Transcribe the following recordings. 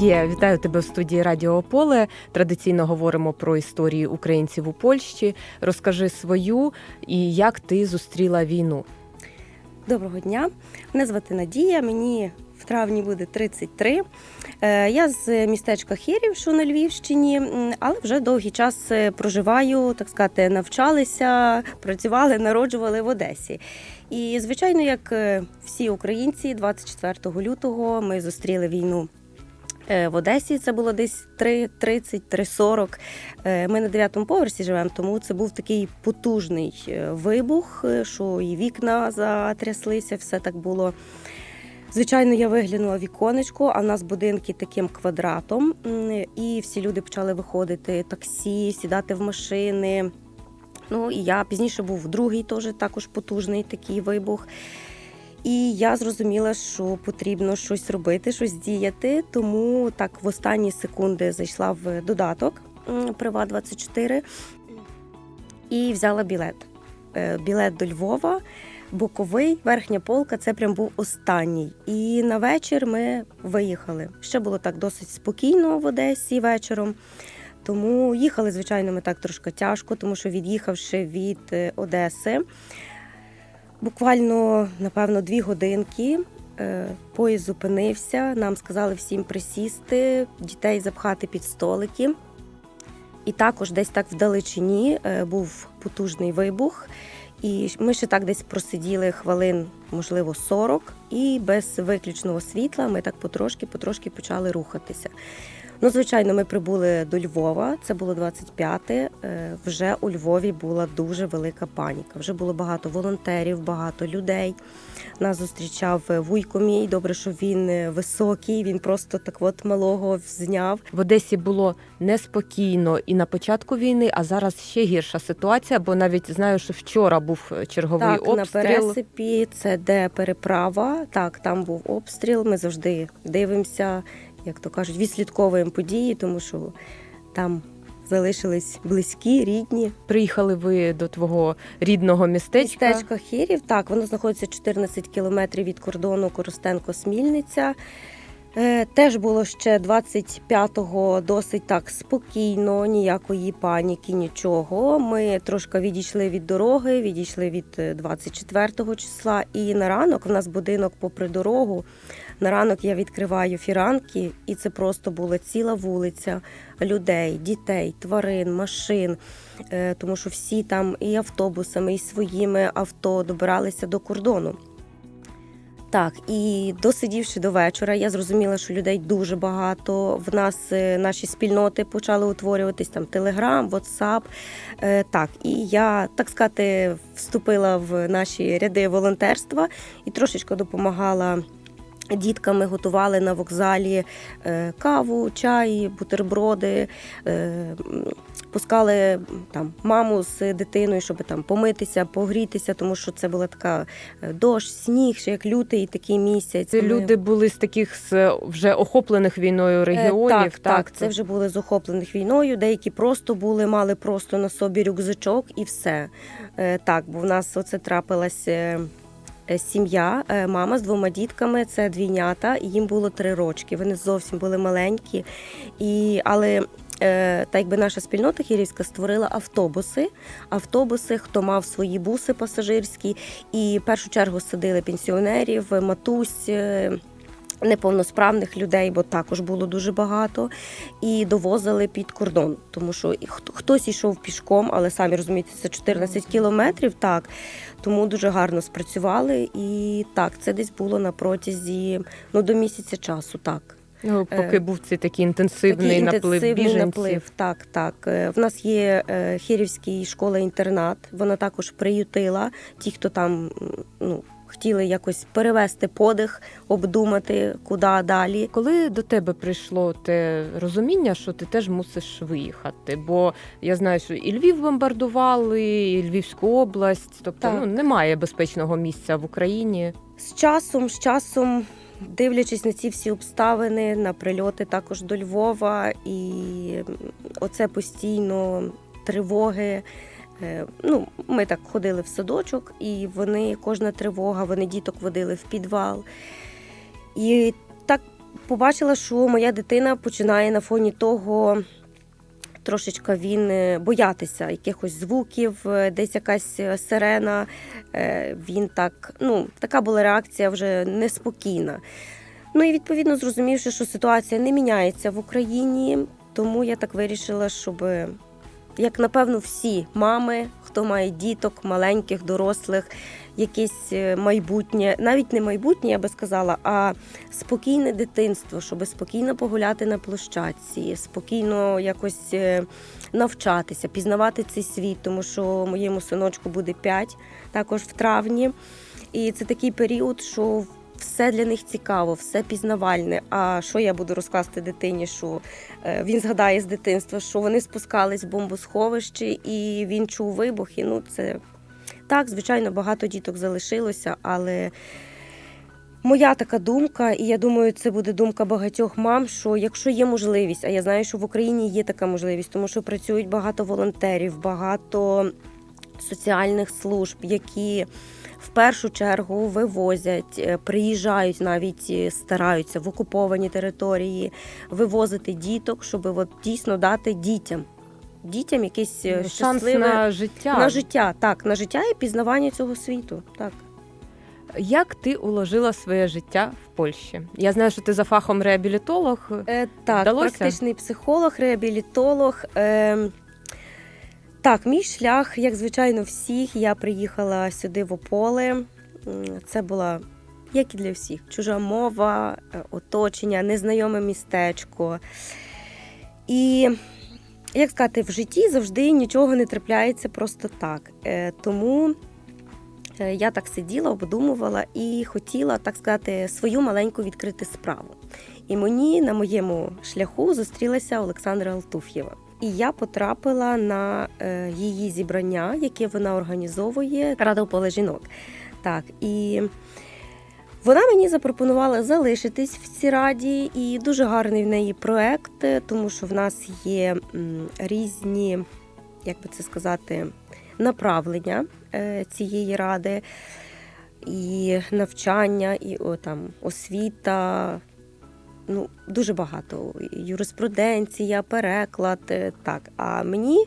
Надія, вітаю тебе в студії Радіо Поле. Традиційно говоримо про історії українців у Польщі. Розкажи свою і як ти зустріла війну. Доброго дня. Мене звати Надія. Мені в травні буде 33. Е, Я з містечка Хірів, що на Львівщині, але вже довгий час е, проживаю, так сказати, навчалися, працювали, народжували в Одесі. І, звичайно, як е, всі українці, 24 лютого ми зустріли війну. Е, В Одесі це було десь 3.30, 3.40. Е, Ми на дев'ятому поверсі живемо, тому це був такий потужний е, вибух, що і вікна затряслися, все так було. Звичайно, я виглянула віконечко, а в нас будинки таким квадратом. І всі люди почали виходити таксі, сідати в машини. Ну і я пізніше був другий, теж також потужний такий вибух. І я зрозуміла, що потрібно щось робити, щось діяти. Тому так в останні секунди зайшла в додаток Прива 24 і взяла білет. Е, Білет до Львова, боковий, верхня полка це прям був останній. І на вечір ми виїхали. Ще було так досить спокійно в Одесі вечором. Тому їхали, звичайно, ми так трошки тяжко, тому що від'їхавши від е, Одеси, буквально, напевно, дві годинки. е, Поїзд зупинився, нам сказали всім присісти, дітей запхати під столики. І також десь так вдалечині е, був потужний вибух. І ми ще так десь просиділи хвилин, можливо, 40, і без виключного світла ми так потрошки, потрошки почали рухатися. Ну, звичайно, ми прибули до Львова. Це було 25-те. Е, Вже у Львові була дуже велика паніка. Вже було багато волонтерів, багато людей. Нас зустрічав е, вуйко мій. Добре, що він е, високий. Він просто так от малого зняв. В Одесі було неспокійно і на початку війни, а зараз ще гірша ситуація, бо навіть знаю, що вчора був черговий Так, на пересипі, це де переправа. Так, там був обстріл. Ми завжди дивимося, як то кажуть, відслідковуємо події, тому що там залишились близькі, рідні. Приїхали ви до твого рідного містечка. Містечко Хірів, так, воно знаходиться 14 кілометрів від кордону Коростенко-Смільниця. Е, Теж було ще 25-го досить так спокійно, ніякої паніки, нічого. Ми трошки відійшли від дороги, відійшли від е, 24-го числа. І на ранок в нас будинок попри дорогу. На ранок я відкриваю фіранки, і це просто була ціла вулиця людей, дітей, тварин, машин. Е, Тому що всі там і автобусами, і своїми авто добиралися до кордону. Так, і досидівши до вечора, я зрозуміла, що людей дуже багато. В нас е, наші спільноти почали утворюватись там Телеграм, Ватсап. Так, і я так сказати вступила в наші ряди волонтерства і трошечки допомагала. Діткам ми готували на вокзалі е, каву, чай, бутерброди, е, пускали там маму з дитиною, щоб там помитися, погрітися, тому що це була така е, дощ, сніг, ще як лютий такий місяць. Це Ми- люди були з таких з вже охоплених війною регіонів. Так, так, це вже були з охоплених війною. Деякі просто були, мали просто на собі рюкзачок і все. Так, бо в нас оце трапилась е, сім'я, е, мама з двома дітками, це двійнята, їм було три рочки. Вони зовсім були маленькі. І, але е, так якби наша спільнота хірівська створила автобуси. Автобуси, хто мав свої буси пасажирські, і в першу чергу садили пенсіонерів, матусь. Неповносправних людей, бо також було дуже багато, і довозили під кордон, тому що хто- хтось йшов пішком, але самі розумієте, це 14 кілометрів, так тому дуже гарно спрацювали. І так, це десь було на протязі ну до місяця часу. Так, Ну, поки е, був цей такий інтенсивний, такий наплив інтенсивний біженців. наплив. Так, так. Е, В нас є е, Хірівський школа-інтернат. Вона також приютила ті, хто там ну. Хотіли якось перевести подих, обдумати, куди далі. Коли до тебе прийшло те розуміння, що ти теж мусиш виїхати? Бо я знаю, що і Львів бомбардували, і Львівську область, тобто Так. ну немає безпечного місця в Україні. З часом, з часом, дивлячись на ці всі обставини, на прильоти також до Львова, і оце постійно тривоги. Е, Ну, ми так ходили в садочок, і вони, кожна тривога, вони діток водили в підвал. І так побачила, що моя дитина починає на фоні того. Трошечка він е, боятися якихось звуків, е, десь якась сирена. Він так, ну, така була реакція вже неспокійна. Ну і відповідно зрозумівши, що ситуація не міняється в Україні, тому я так вирішила, щоб як напевно всі мами, хто має діток, маленьких, дорослих, якесь е, майбутнє, навіть не майбутнє, я би сказала, а спокійне дитинство, щоб спокійно погуляти на площадці, спокійно якось е, навчатися, пізнавати цей світ, тому що моєму синочку буде 5, також в травні. І це такий період, що все для них цікаво, все пізнавальне. А що я буду розказувати дитині? Що е, він згадає з дитинства, що вони спускались в бомбосховище і він чув вибухи. Ну, це так, звичайно, багато діток залишилося, але моя така думка, і я думаю, це буде думка багатьох мам, що якщо є можливість, а я знаю, що в Україні є така можливість, тому що працюють багато волонтерів, багато соціальних служб, які в першу чергу вивозять, е, приїжджають навіть е, стараються в окуповані території вивозити діток, щоб от дійсно дати дітям. Дітям якесь е, Шанс щасливе на життя. на життя, так, на життя і пізнавання цього світу. Так. Як ти уложила своє життя в Польщі? Я знаю, що ти за фахом реабілітолог. Е, так, Вдалося? практичний психолог, реабілітолог. Е, так, мій шлях, як звичайно, всіх. Я приїхала сюди в Ополе. Це була, як і для всіх, чужа мова, е, оточення, незнайоме містечко. І, як сказати, в житті завжди нічого не трапляється просто так. Е, Тому е, я так сиділа, обдумувала і хотіла, так сказати, свою маленьку відкрити справу. І мені на моєму шляху зустрілася Олександра Алтуф'єва. І я потрапила на е, її зібрання, яке вона організовує Рада поле жінок. Так, і вона мені запропонувала залишитись в цій раді, і дуже гарний в неї проект, е, тому що в нас є різні, як би це сказати, направлення е, цієї ради, і навчання, і о, там, освіта. Ну, дуже багато. Юриспруденція, переклад. е, Так. А мені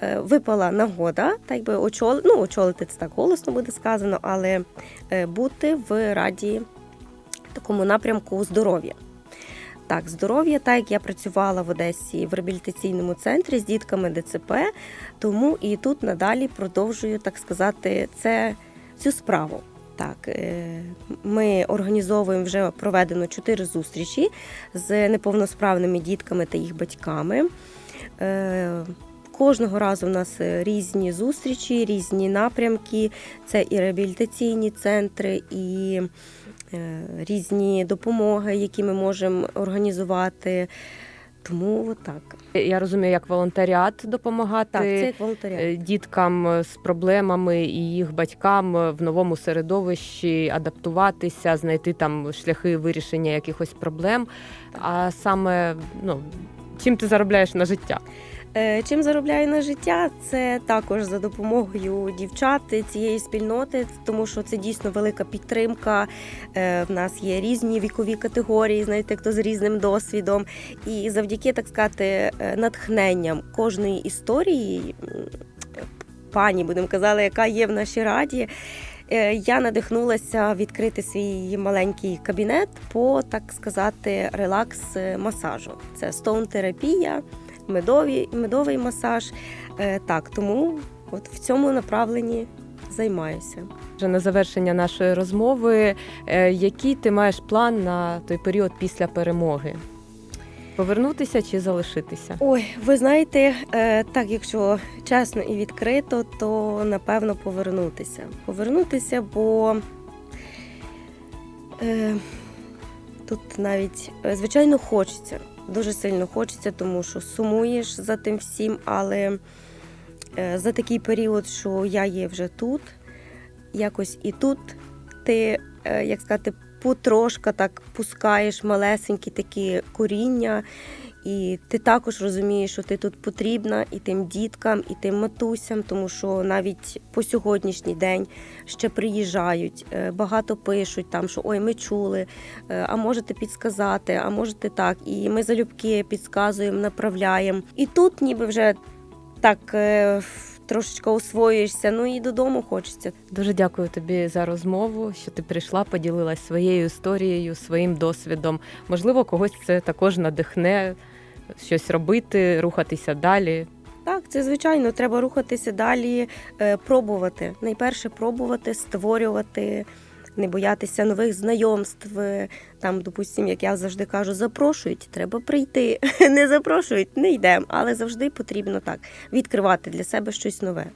е, випала нагода, так би очолити, ну, очолити це так голосно буде сказано, але е, бути в раді такому напрямку здоров'я. Так, здоров'я, так як я працювала в Одесі в реабілітаційному центрі з дітками ДЦП, тому і тут надалі продовжую, так сказати, це, цю справу. Так, е, ми організовуємо вже проведено чотири зустрічі з неповносправними дітками та їх батьками. Е, Кожного разу в нас е, різні зустрічі, різні напрямки. Це і реабілітаційні центри, і різні допомоги, які ми можемо організувати. Тому так Я розумію, як волонтеріат допомагати. Так, це як волонтеріат. е, Діткам з проблемами і їх батькам в новому середовищі адаптуватися, знайти там шляхи вирішення якихось проблем. А саме ну чим ти заробляєш на життя? Е, Чим заробляю на життя? Це також за допомогою дівчат цієї спільноти, тому що це дійсно велика підтримка. Е, В нас є різні вікові категорії, знаєте, хто з різним досвідом. І завдяки, так сказати, е, натхненням кожної історії, пані, будемо казати, яка є в нашій раді. Я надихнулася відкрити свій маленький кабінет по так сказати релакс-масажу. Це стоун-терапія, медові, медовий масаж. Е, Так, тому от в цьому направленні займаюся. Вже на завершення нашої розмови, е, який ти маєш план на той період після перемоги? Повернутися чи залишитися? Ой, ви знаєте, е, так, якщо чесно і відкрито, то напевно повернутися. Повернутися, бо тут навіть, звичайно, хочеться. Дуже сильно хочеться, тому що сумуєш за тим всім, але е, за такий період, що я є вже тут, якось і тут ти, е, як сказати, потрошка так пускаєш малесенькі такі коріння. І ти також розумієш, що ти тут потрібна і тим діткам, і тим матусям, тому що навіть по сьогоднішній день ще приїжджають, е, багато пишуть там, що ой, ми чули, е, а можете підсказати, а можете так. І ми залюбки підсказуємо, направляємо. І тут ніби вже так е, трошечки освоюєшся, ну і додому хочеться. Дуже дякую тобі за розмову, що ти прийшла, поділилась своєю історією, своїм досвідом. Можливо, когось це також надихне щось робити, рухатися далі. Так, це звичайно, треба рухатися далі, е, пробувати. Найперше пробувати, створювати, не боятися нових знайомств. Там, допустимо, як я завжди кажу, запрошують, треба прийти. Не запрошують, не йдемо, але завжди потрібно так відкривати для себе щось нове.